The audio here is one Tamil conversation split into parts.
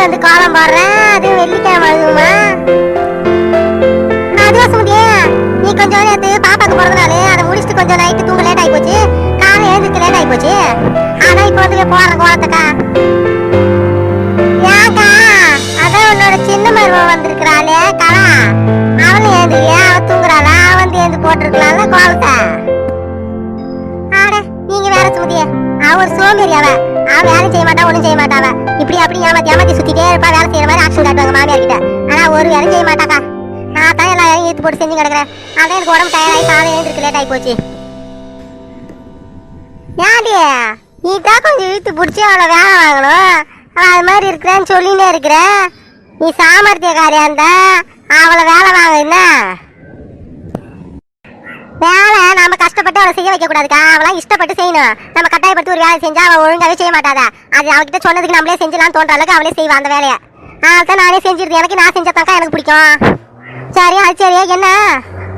எட்டு வந்து கோலம் போடுறேன் அது வெள்ளிக்கிழமை வருதுமா அதுவா சுமதியே நீ கொஞ்சம் நேரத்து பாப்பாக்கு பிறந்தனால அதை முடிச்சுட்டு கொஞ்சம் நைட்டு தூங்க லேட் ஆகி போச்சு. காலை எழுந்திருக்க லேட் ஆகி போச்சு. ஆனா இப்போ வந்து போடுற கோலத்தக்கா. ஏக்கா அதான் உன்னோட சின்ன மருமன் வந்திருக்கிறாளே கலா. அவளும் ஏந்திரியா அவ தூங்குறாளா? அவன் வந்து ஏந்து போட்டிருக்கலாம்ல கோலத்தை. ஆட நீங்க வேற சுமதியே. அவ ஒரு சோம்பேறி அவ. அவ வேலை செய்ய மாட்டா ஒண்ணும் செய்ய மாட்டாவ இப்படி அப்படி ஏமாத்தி ஏமாத்தி சுத்திட்டே இருப்பா வேலை செய்யற மாதிரி ஆக்ஷன் காட்டுவாங்க மாமியார் கிட்ட ஆனா ஒரு வேலையும் செய்ய மாட்டாக்கா. நான் தான் எல்லா வேலையும் இழுத்து போட்டு செஞ்சு கிடக்குறேன். அதான் எனக்கு உடம்பு டயர்டாகி காலை எழுந்திருக்கு லேட் ஆகி போச்சு. ஏன்டி? நீ தான் கொஞ்சம் இழுத்து பிடிச்சி அவளை வேலை வாங்கணும். அவள் அது மாதிரி இருக்கிறேன்னு சொல்லினே இருக்கிறேன் நீ சாமர்த்தியக்காரியா இருந்தா அவளை வேலை வாங்க என்ன? வேலை நாம கஷ்டப்பட்டு அவளை செய்ய வைக்க கூடாதுக்கா அவளாம் இஷ்டப்பட்டு செய்யணும். நம்ம கட்டாயப்படுத்தி ஒரு வேலை செஞ்சா அவள் ஒழுங்காவே செய்ய மாட்டாதா? அது அவகிட்ட சொன்னதுக்கு நம்மளே செஞ்சலாம் தோன்ற அளவுக்கு அவளே செய்வா அந்த வேலையை. அதான் நானே செஞ்சிருந்தேன் எனக்கு நான் செஞ்சதாக்கா எனக்கு பிடிக்கும். சரி அது சரி. என்ன?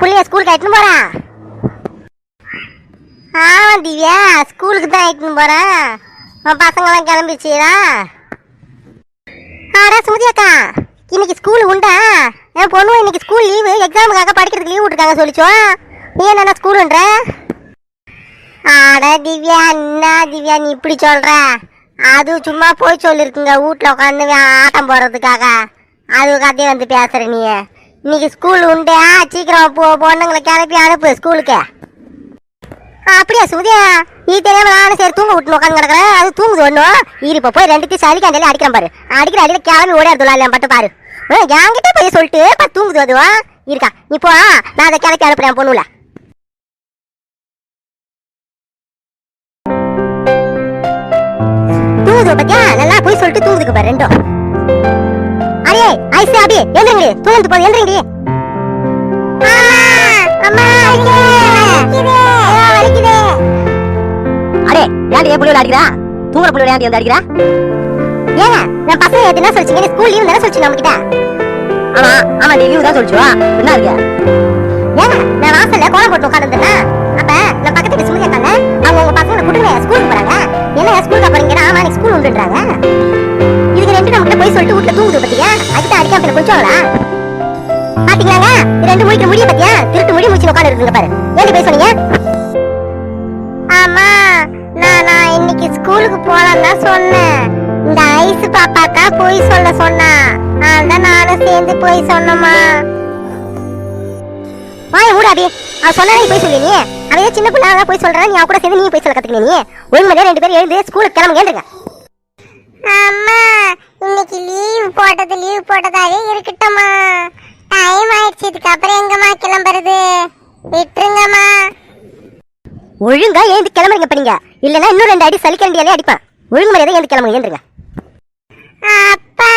பிள்ளைய ஸ்கூலுக்கு ஆயிட்டுன்னு போறேன் ஆமா திவ்யா. ஸ்கூலுக்கு தான் ஆயிட்டுன்னு போறேன் உன் பசங்களாம் கிளம்பிச்சுதா ஆடா சுமதி அக்கா. இன்னைக்கு ஸ்கூல் உண்டா? என் பொண்ணு இன்னைக்கு ஸ்கூல் லீவு எக்ஸாமுக்காக படிக்கிறதுக்கு லீவ் விட்டுருக்காங்க சொல்லிச்சோம் நீ என்ன ஸ்கூலுன்ற ஆட திவ்யா என்ன திவ்யா நீ இப்படி சொல்ற? அது சும்மா போய் சொல்லிருக்குங்க வீட்ல உட்காந்து ஆட்டம் போடுறதுக்காக. அது கதையை வந்து பேசுற நீ. இன்னைக்கு ஸ்கூல் உண்டா சீக்கிரம் போ பொண்ணுங்களை கிளப்பி அனுப்பு ஸ்கூலுக்கு அப்படியா சுதியா நீ தெரியாம நானும் சரி தூங்க விட்டு உட்காந்து கிடக்குறேன். அது தூங்குது ஒன்றும் இருப்ப இப்போ போய் ரெண்டுத்தையும் சளிக்காண்டலே அடிக்கிறேன் பாரு. அடிக்கிற அடியில் கிளம்பி ஓடியாடுதுல இல்லையா பட்டு பாரு. என்கிட்ட போய் சொல்லிட்டு பா தூங்குது அதுவா? இருக்கா நீ போ நான் அதை கிளப்பி அனுப்புறேன் பொண்ணுல. தூங்குது பத்தியா நல்லா போய் சொல்லிட்டு தூங்குதுக்கு பாரு ரெண்டும் அடே ஐசு அபி எந்திரங்கடி தூங்குது போது வலிக்குது அடே ஏன்டி என் புள்ளையோட அடிக்கிறா தூங்குற புள்ளையோட ஏன்டி வந்து அடிக்கிறா ஏங்க நான் பசங்க என்ன சொல்லிச்சீங்க ஸ்கூல் லீவ் தானே சொல்லிச்சு நம்ம கிட்ட ஆமா ஆமா நீ லீவு தான் சொல்லிச்சுவா என்ன இருக்கு ஏங்க நான் வாசல்ல கோலம் போட்டு உட்காந்துருந்தேன் அப்ப நான் பக்கத்து வீட்டு சுமதி இருக்காங்க அவங்க உங்க பசங்களை கூட்டுங்க ஸ்கூலுக்கு போறாங்க என்ன ஸ்கூலுக்கு போறீங்கன்னா ஆமா ஸ்கூல் உண்டுன்றாங்க? இதுக்கு ரெண்டு நம்ம போய் சொல்லிட்டு வீட்டுல தூங்குது பத்தியா? அதுக்கு அடிக்க பின்ன கொஞ்சம்ங்களா பாத்தீங்களாங்க? ரெண்டு முடிக்கிற முடிய பத்தியா? திருட்டு முடி முடிச்சு உட்காந்து இருக்குங்க பாரு. ஏன் போய் சொன்னீங்க? ஆமா நான் நான் இன்னைக்கு ஸ்கூலுக்கு போலாம் தான் சொன்னேன். இந்த ஐஸ் பாப்பாக்கா போய் சொல்ல சொன்னா. அதான் நானும் சேர்ந்து போய் சொன்னமா வாய் ஊடாடி அவ சொன்னா போய் சொல்லி ஏன் சின்ன பிள்ளை அதான் போய் சொல்றா நீ அவ கூட சேர்ந்து நீ போய் சொல்ல கத்துக்கின நீ ஒழுங்கு ரெண்டு பேரும் எழுந்து ஸ்கூலுக்கு கிளம்புங்க ஏந்துங்க அம்மா இன்னைக்கு லீவ் போட்டது லீவ் போட்டதாவே இருக்கட்டும்மா. டைம் ஆயிடுச்சு இதுக்கு அப்புறம் எங்கம்மா கிளம்புறது? விட்டுருங்கம்மா. ஒழுங்கா ஏந்து கிளம்புறீங்க படிங்க இல்லனா இன்னும் ரெண்டு அடி சலிக்கண்டியாலே அடிப்பேன். ஒழுங்கு மரியாதை ஏந்து கிளம்புங்க ஏந்துங்க அப்பா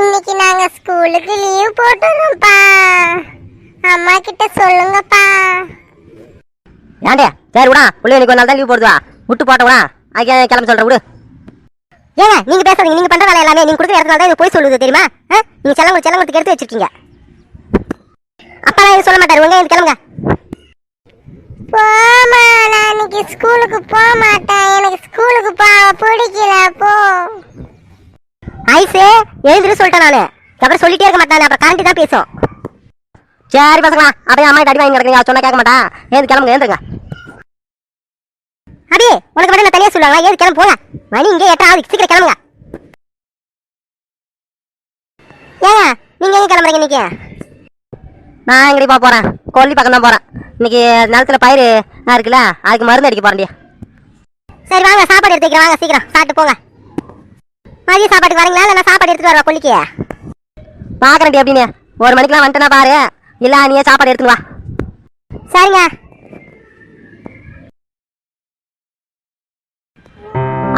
இன்னைக்கு நாங்க ஸ்கூலுக்கு லீவ் போட்டுறோம்ப்பா. அம்மா கிட்ட சொல்லுங்கப்பா. ஏன்டே? சரி விடா. புள்ளை இன்னைக்கு ஒரு நாள் தான் லீவ் போடுவா விட்டு போட்ட விடா. அதுக்கு கிளம்ப சொல்ற விடு. ஏங்க நீங்க பேசாதீங்க. நீங்க பண்ற வேலை எல்லாமே நீங்க கொடுக்குற இடத்துல தான் இது போய் சொல்லுது தெரியுமா? நீங்க செல்லம் செல்லங்களுக்கு எடுத்து வச்சிருக்கீங்க. அப்பா எதுவும் சொல்ல மாட்டாரு. உங்க கிளம்புங்க. போமா நான் இன்னைக்கு ஸ்கூலுக்கு போக மாட்டேன். எனக்கு ஸ்கூலுக்கு போக பிடிக்கல போ. ஐசே எழுந்துரு சொல்லிட்டேன் நானு. அப்புறம் சொல்லிட்டே இருக்க மாட்டானே. அப்புறம் கரண்ட் தான் பேசும். சரி பசங்களா. அப்படியே அம்மா அடி வாங்கி சொன்னா கேட்க மாட்டா. ஏந்து கிளம்புங்க ஏந்துங்க அபி உனக்கு மட்டும் நான் தனியா சொல்லுவாங்க ஏது கிளம்பு போங்க மணி இங்கே எட்டாவது சீக்கிரம் கிளம்புங்க. ஏங்க நீங்க எங்க கிளம்புறீங்க இன்னைக்கு? நான் எங்கடி போக போறேன்? கொல்லி பக்கம் தான் போறேன். இன்னைக்கு நிலத்துல பயிர் இருக்குல்ல அதுக்கு மருந்து அடிக்க போறேன்டி. சரி வாங்க சாப்பாடு எடுத்து வைக்கிறேன். வாங்க சீக்கிரம். சாப்பிட்டு போங்க. மதிய சாப்பாட்டுக்கு வரீங்களா? இல்லை நான் சாப்பாடு எடுத்துட்டு வரவா கொல்லிக்கு? பாக்குறேன்டி அப்படின்னு ஒரு மணிக்கெல்லாம் வந்துட்டேனா பாரு. இல்ல நீயே சாப்பாடு எடுத்துன்னு வா. சரிங்க.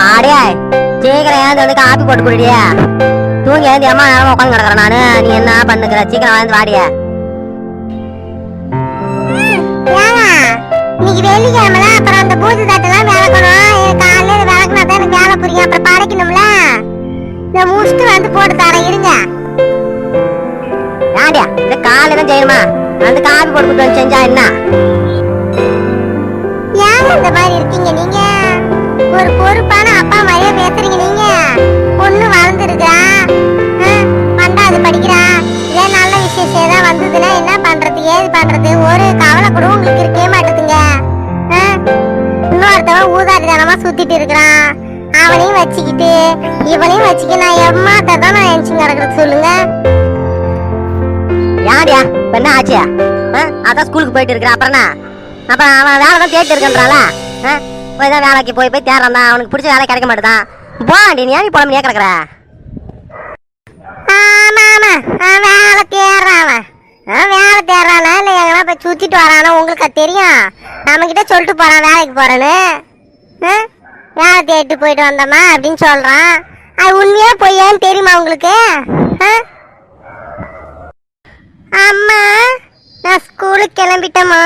ஆடியா சீக்கிரம் ஏந்து வந்து காப்பி போட்டு குடிடியா. தூங்கி ஏந்தி அம்மா நேரமா உட்காந்து கிடக்குறேன் நானு. நீ என்ன பண்ணுகிற? சீக்கிரம் வந்து வாடிய. இன்னைக்கு வெள்ளிக்கிழமை அப்புறம் அந்த பூஜை தட்டெல்லாம் விளக்கணும். காலையில விளக்குனா தான் எனக்கு வேலை புரியும். அப்புறம் படைக்கணும்ல. நான் முடிச்சுட்டு வந்து போட்டு தரேன் இருங்க. ஏண்டியா இந்த காலையில செய்யணுமா? வந்து காப்பி போட்டு செஞ்சா என்ன? ஏங்க இந்த மாதிரி இருக்கீங்க நீங்க? ஒரு பொறுப்பான அப்பா மாதிரியே பேசுறீங்க நீங்க. பொண்ணு வளர்ந்துருக்கா? பண்டாவது படிக்கிறா? ஏன் நல்ல விஷயம் ஏதாவது வந்ததுன்னா என்ன பண்றது ஏது பண்றது? ஒரு கவலை கூட உங்களுக்கு இருக்கவே மாட்டேதுங்க. இன்னொருத்தவன் ஊதாரிதனமா சுத்திட்டு இருக்கிறான். அவனையும் வச்சுக்கிட்டு இவனையும் வச்சுக்க நான் எம்மாத்த தான் நான் எஞ்சி நடக்கிறது சொல்லுங்க. யாடியா என்ன ஆச்சியா? அதான் ஸ்கூலுக்கு போயிட்டு இருக்கிறான் அப்புறம் அப்புறம் அவன் வேலை தான் கேட்டு இருக்கான்றால போய் தான் வேலைக்கு போய் போய் தேடுறான் தான். அவனுக்கு பிடிச்ச வேலை கிடைக்க மாட்டேதான் போடி நீ ஏன் நீ புலம்பு கிடக்குற? ஆமா ஆமா. வேலை தேடுறான் அவன். வேலை தேடுறானா? இல்லை எங்கன்னா போய் சுத்திட்டு வரானா? உங்களுக்கு அது தெரியும். நம்ம கிட்ட சொல்லிட்டு போறான் வேலைக்கு போறேன்னு. ஆ? வேலை தேடிட்டு போயிட்டு வந்தோமா அப்படின்னு சொல்றான். அது உண்மையா பொய்யான்னு தெரியுமா உங்களுக்கு? ஆ? அம்மா நான் ஸ்கூலுக்கு கிளம்பிட்டேம்மா.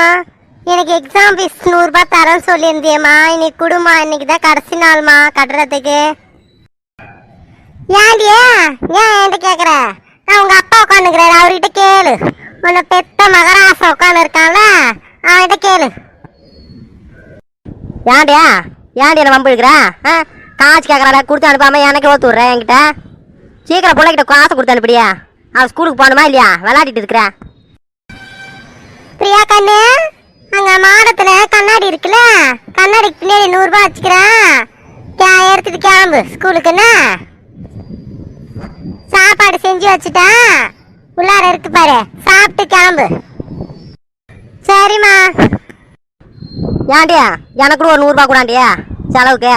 எனக்கு எக்ஸாம் ஃபீஸ் நூறுரூபா தரேன்னு சொல்லியிருந்தியம்மா இன்னைக்கு கொடுமா இன்னைக்கு தான் கடைசி நாள்மா கட்டுறதுக்கு. ஏன்டியா ஏன்? என்கிட்ட கேட்குற நான் உங்கள் அப்பா உட்காந்துக்கிறாரு அவர்கிட்ட கேளு. உன்னை பெத்த மகராசம் உட்காந்து இருக்கான்ல அவன்கிட்ட கேளு. ஏன்டியா ஏன்டி என்ன வம்பு இருக்கிறா ஆ? காசு கேட்குறாடா கொடுத்து அனுப்பாமல் எனக்கு ஓத்து விட்றேன் என்கிட்ட? சீக்கிரம் பிள்ளைகிட்ட காசு கொடுத்து அனுப்பிடியா. அவன் ஸ்கூலுக்கு போகணுமா இல்லையா? விளாடிட்டு இருக்கிறேன். பிரியா கண்ணு அங்க மாடத்துல கண்ணாடி இருக்குல்ல? கண்ணாடிக்கு பின்னாடி நூறு ரூபாய் வச்சுக்கிறேன். எடுத்துட்டு கிளம்பு. ஸ்கூலுக்குன்னு சாப்பாடு செஞ்சு வச்சுட்டேன். உள்ளார இருக்கு பாரு. சாப்பிட்டு கிளம்பு. சரிம்மா. ஏன்டியா எனக்கு ஒரு நூறுரூபா கூடாண்டியா செலவுக்கு.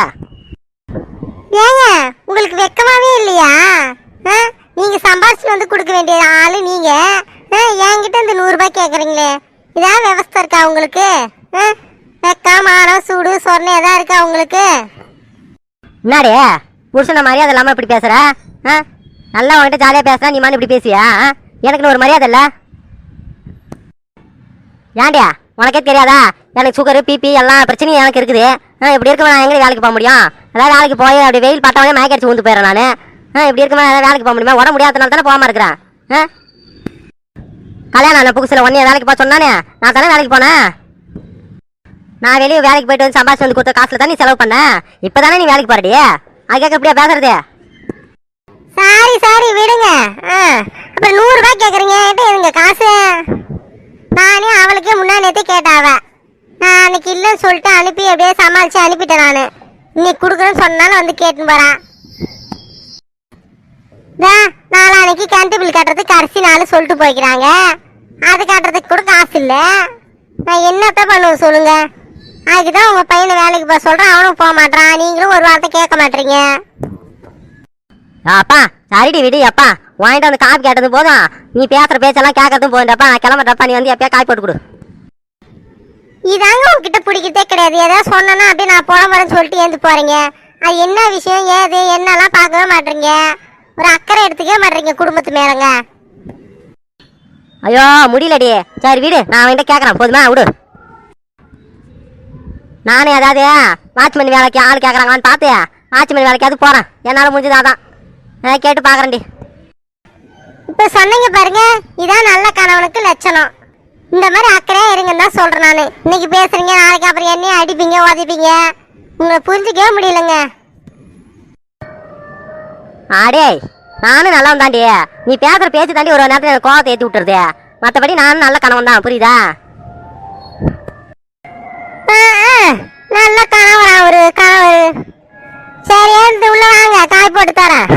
ஏங்க உங்களுக்கு வெக்கமாவே இல்லையா? ஆ? நீங்க சம்பாரிச்சு வந்து கொடுக்க வேண்டிய ஆளு நீங்க. ஆ, என்கிட்ட இந்த நூறு ரூபாய் கேக்குறீங்களே. இதான் விவஸ்தை இருக்கா உங்களுக்கு? ஆ? வெக்கம் மானம் சூடு சொர்ணை எதா இருக்கா உங்களுக்கு? என்னடே? புருஷன மரியாதை இல்லாமல் இப்படி பேசுற? ஆ? நல்லா உன்கிட்ட ஜாலியாக பேசுறா நீ மாதிரி இப்படி பேசியா ஆ? எனக்குன்னு ஒரு மரியாதை இல்லை. ஏன்டியா உனக்கே தெரியாதா? எனக்கு சுகரு பிபி எல்லா பிரச்சனையும் எனக்கு இருக்குது. ஆ, இப்படி இருக்க நான் எங்கே வேலைக்கு போக முடியும்? அதாவது வேலைக்கு போய் அப்படி வெயில் பட்டவனே மயக்கடிச்சு ஊந்து போயிடுறேன் நான். ஆ இப்படி இருக்க ஏதாவது வேலைக்கு போக முடியுமா? உடம்பு முடியாதனால தானே போகாம இருக்கிறேன். ஆ? கல்யாணம் ஆன புதுசில் ஒன்னே வேலைக்கு போக சொன்னானே. நான் தானே வேலைக்கு போனேன்? நான் வெளியே வேலைக்கு போயிட்டு வந்து சம்பாதிச்சு வந்து கொடுத்த காசில் தான் நீ செலவு இப்போ தானே நீ வேலைக்கு போறடி? அதுக்காக இப்படியா பேசுறது? சாரி சாரி விடுங்க. ஆ, அப்புறம் நூறு ரூபாய் கேக்குறீங்க. என்கிட்ட எதுங்க காசு. நானே அவளுக்கே முன்னா நேத்தே கேட்டாவ. நான் அன்னைக்கு இல்லைன்னு சொல்லிட்டு அனுப்பி அப்படியே சமாளிச்சு அனுப்பிட்டேன் நான். இன்னைக்கு கொடுக்குறேன்னு சொன்னாலும் வந்து கேட்டுன்னு போறான் நாளான்னைக்கு கரண்ட் பில் கட்டுறதுக்கு கடைசி நாள் சொல்லிட்டு போய்க்கிறாங்க. அது கட்டுறதுக்கு கூட காசு இல்லை. நான் என்னத்த பண்ணுவேன் சொல்லுங்க. அதுக்கு தான் உங்க பையனை வேலைக்கு போக சொல்றேன். அவனும் போக மாட்டான் நீங்களும் ஒரு வார்த்தை கேட்க மாட்டீங்க. அப்பா சரிடி விடு அப்பா. வாங்கிட்டு வந்து காப்பி கேட்டது போதும். நீ பேசுற பேச்செல்லாம் கேட்கறதும் போதும்டப்பா நான் கிளம்புறப்பா நீ வந்து எப்பயா காப்பி போட்டு கொடு. இதாங்க உங்ககிட்ட பிடிக்கிறதே கிடையாது. ஏதாவது சொன்னேன்னா அப்படியே நான் போன வரேன்னு சொல்லிட்டு ஏந்து போறீங்க. அது என்ன விஷயம் ஏது என்னெல்லாம் பார்க்கவே மாட்டீங்க. ஒரு அக்கறை எடுத்துக்கவே மாட்டீங்க குடும்பத்து மேலங்க. ஐயோ முடியலடி. சரி விடு. நான் அவன்கிட்ட கேட்கறேன் போதுமா? விடு. நானே ஏதாவது வாட்ச்மேன் வேலைக்கு ஆள் கேட்கறாங்களான்னு பார்த்து வாட்ச்மேன் வேலைக்கு அது போறேன். என்னால் முடிஞ்சது அதான். நான் கேட்டு பார்க்கறேன்டி. இப்ப சொன்னீங்க பாருங்க இதான் நல்ல கணவனுக்கு லட்சணம். இந்த மாதிரி அக்கறையா இருங்கன்னு தான் சொல்றேன் நான். இன்னைக்கு பேசுறீங்க நாளைக்கு அப்புறம் என்னையும் அடிப்பீங்க உதைப்பீங்க. உங்களை புரிஞ்சுக்கவே முடியலங்க. ஆடே நானும் நல்லவன் தாண்டி. நீ பேசுற பேச்சு தாண்டி ஒரு நேரத்தில் எனக்கு கோவத்தை ஏற்றி விட்டுருது. மற்றபடி நானும் நல்ல கணவன் தான். புரியுதா? நல்ல கணவரா ஒரு கணவர். சரி உள்ள வாங்க. காய் போட்டு தரேன்.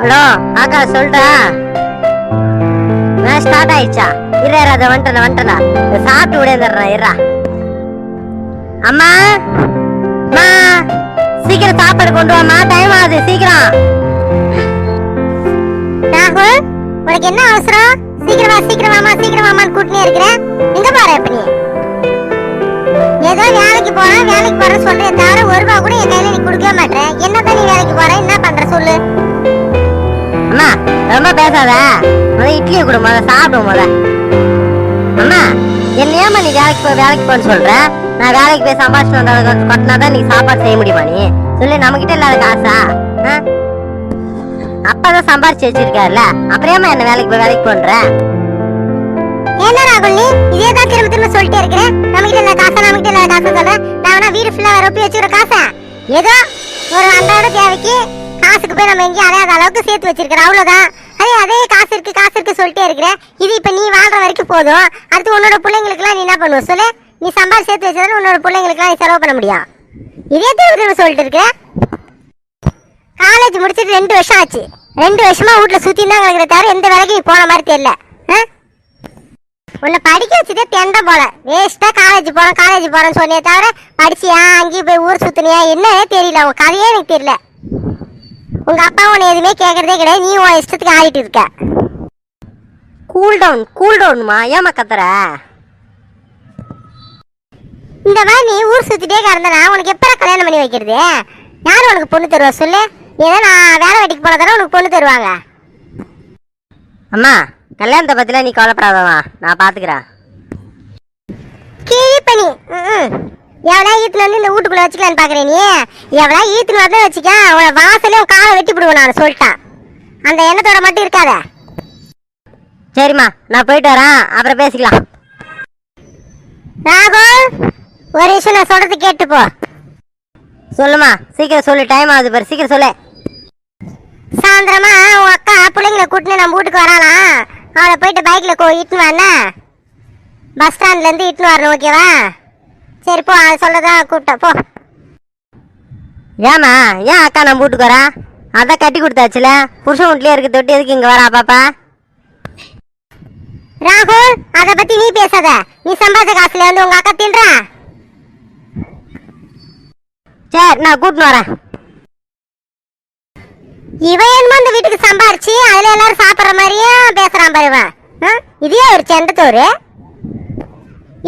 ஹலோ அக்கா சொல்லிட்டா நான் ஸ்டார்ட் ஆயிடுச்சா? இரு அதை வந்துட்டேன் வந்துட்டேன். சாப்பிட்டு விடையந்துடுறேன் இருறா அம்மா சீக்கிரம் சாப்பாடு கொண்டு வாம்மா டைம் ஆகுது சீக்கிரம். ராகுல் உனக்கு என்ன அவசரம்? சீக்கிரமா சீக்கிரமாமா சீக்கிரமாமான்னு கூட்டினே இருக்கிறேன் எங்க பாரு இப்ப நீ ஏதோ வேலைக்கு போறேன் வேலைக்கு போறேன்னு சொல்றேன் தவிர ஒரு ரூபா கூட என் கையில நீ கொடுக்கவே மாட்டேன். என்னதான் நீ வேலைக்கு போற என்ன பண்ற சொல்லு. அம்மா ரொம்ப பேசாத. முத இட்லியை கொடு முதல்ல சாப்பிடும் முதல்ல. அம்மா என்ன நீ வேலைக்கு போ வேலைக்கு போன்னு சொல்ற? நான் வேலைக்கு போய் சம்பாதிச்சு வந்ததுக்கு கொட்டினா தான் நீ சாப்பாடு செய்ய முடியுமா நீ? சொல்லு நம்ம கிட்ட இல்லாத காசா? ஆ? அப்பதான் சம்பாரிச்சு வச்சிருக்காருல்ல அப்புறம் ஏம்மா என்ன வேலைக்கு போய் வேலைக்கு பண்ற என்ன ராகுல் நீ இதே தான் திரும்ப திரும்ப சொல்லிட்டே இருக்கிறேன் வீடு ஃபுல்லா ரொப்பி வச்சுக்கிற காசை. ஏதோ ஒரு அன்றாட தேவைக்கு காசுக்கு போய் நம்ம எங்கேயும் அலையாத அளவுக்கு சேர்த்து வச்சிருக்கிறோம் அவ்வளவுதான். அதே அதே காசு இருக்கு காசு இருக்கு சொல்லிட்டே இருக்கிறேன் இது இப்ப நீ வாழ்ற வரைக்கும் போதும். அடுத்து உன்னோட பிள்ளைங்களுக்குலாம் நீ என்ன பண்ணுவ? சொல்லு. நீ சம்பாதி சேர்த்து வச்சதால உன்னோட பிள்ளைங்களுக்குலாம் நீ செலவு பண்ண முடியும்? இதே திரும்ப சொல்லிட்டு இருக்க. காலேஜ் முடிச்சிட்டு ரெண்டு வருஷம் ஆச்சு. ரெண்டு வருஷமா வீட்ல சுத்தி தான் கிடக்குற தவிர எந்த வேலைக்கும் நீ போன மாதிரி தெரியல. ஆ? உன்னை படிக்க வச்சுட்டு தெண்ட போல. வேஸ்டா காலேஜ் போறேன் காலேஜ் போறேன்னு சொன்னே தவிர படிச்சியா? அங்கேயும் போய் ஊர் சுத்தினியா? என்னன்னே தெரியல. உன் கதையே எனக்கு தெரியல. உங்க அப்பா உன்னை எதுவுமே கேட்குறதே கிடையாது. நீ உன் இஷ்டத்துக்கு ஆடிட்டு இருக்க. கூல் டவுன் கூல் டவுன்மா ஏமா கத்துற? இந்த மாதிரி நீ ஊர் சுத்திட்டே கிடந்தனா உனக்கு எப்ப கல்யாணம் பண்ணி வைக்கிறது? யார் உனக்கு பொண்ணு தருவா சொல்லு? ஏதோ நான் வேலை வெட்டிக்கு போன தடவை உனக்கு பொண்ணு தருவாங்க. அம்மா கல்யாணத்தை பத்திலாம் நீ கவலைப்படாதம்மா நான் பாத்துக்கிறேன். கிழிப்பனி எவ்வளோ ஈத்துல வந்து இந்த வீட்டுக்குள்ள வச்சுக்கலான்னு பாக்குறேன் நீ? எவ்வளோ ஈத்துல வந்து வச்சுக்க உன வாசலே உன் காலை வெட்டி விடுவேன் நான் சொல்லிட்டேன் அந்த எண்ணத்தோட மட்டும் இருக்காத. சரிம்மா நான் போயிட்டு வரேன் அப்புறம் பேசிக்கலாம். ராகுல்? ஒரு விஷயம் நான் சொல்றது கேட்டு போ சொல்லுமா சீக்கிரம் சொல்லு டைம் ஆகுது பாரு சீக்கிரம் சொல்லு. சாயந்தரமா உன் அக்கா பிள்ளைங்களை கூட்டினு நம்ம வீட்டுக்கு வராளாம். அவளை போயிட்டு பைக்கில் கோ இட்டுன்னு வரல பஸ் ஸ்டாண்ட்லேருந்து இட்டுன்னு வரணும் ஓகேவா சரி போ அது சொல்லதான் கூப்பிட்டேன் போ. ஏம்மா ஏன் அக்கா நம்ம வீட்டுக்கு வரா? அதான் கட்டி கொடுத்தாச்சுல. புருஷன் வீட்லயே இருக்க தொட்டி எதுக்கு இங்க வரா பாப்பா? ராகுல் அத பத்தி நீ பேசாத. நீ சம்பாதிச்ச காசுல வந்து உங்க அக்கா தின்றா? சரி நான் கூட்டின்னு வரேன். இவன் என்னமோ இந்த வீட்டுக்கு சம்பாரிச்சு அதுல எல்லாரும் சாப்பிடுற மாதிரியே பேசுறான் பாரு இவன். இதே ஒரு செண்டத்தோரு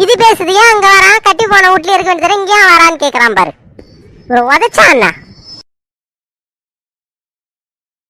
இது பேசுது ஏன் அங்க வரான்? கட்டி போன வீட்லயே இருக்க வேண்டியது இங்கேயும் வரான்னு கேக்குறான் பாரு. ஒரு அண்ணா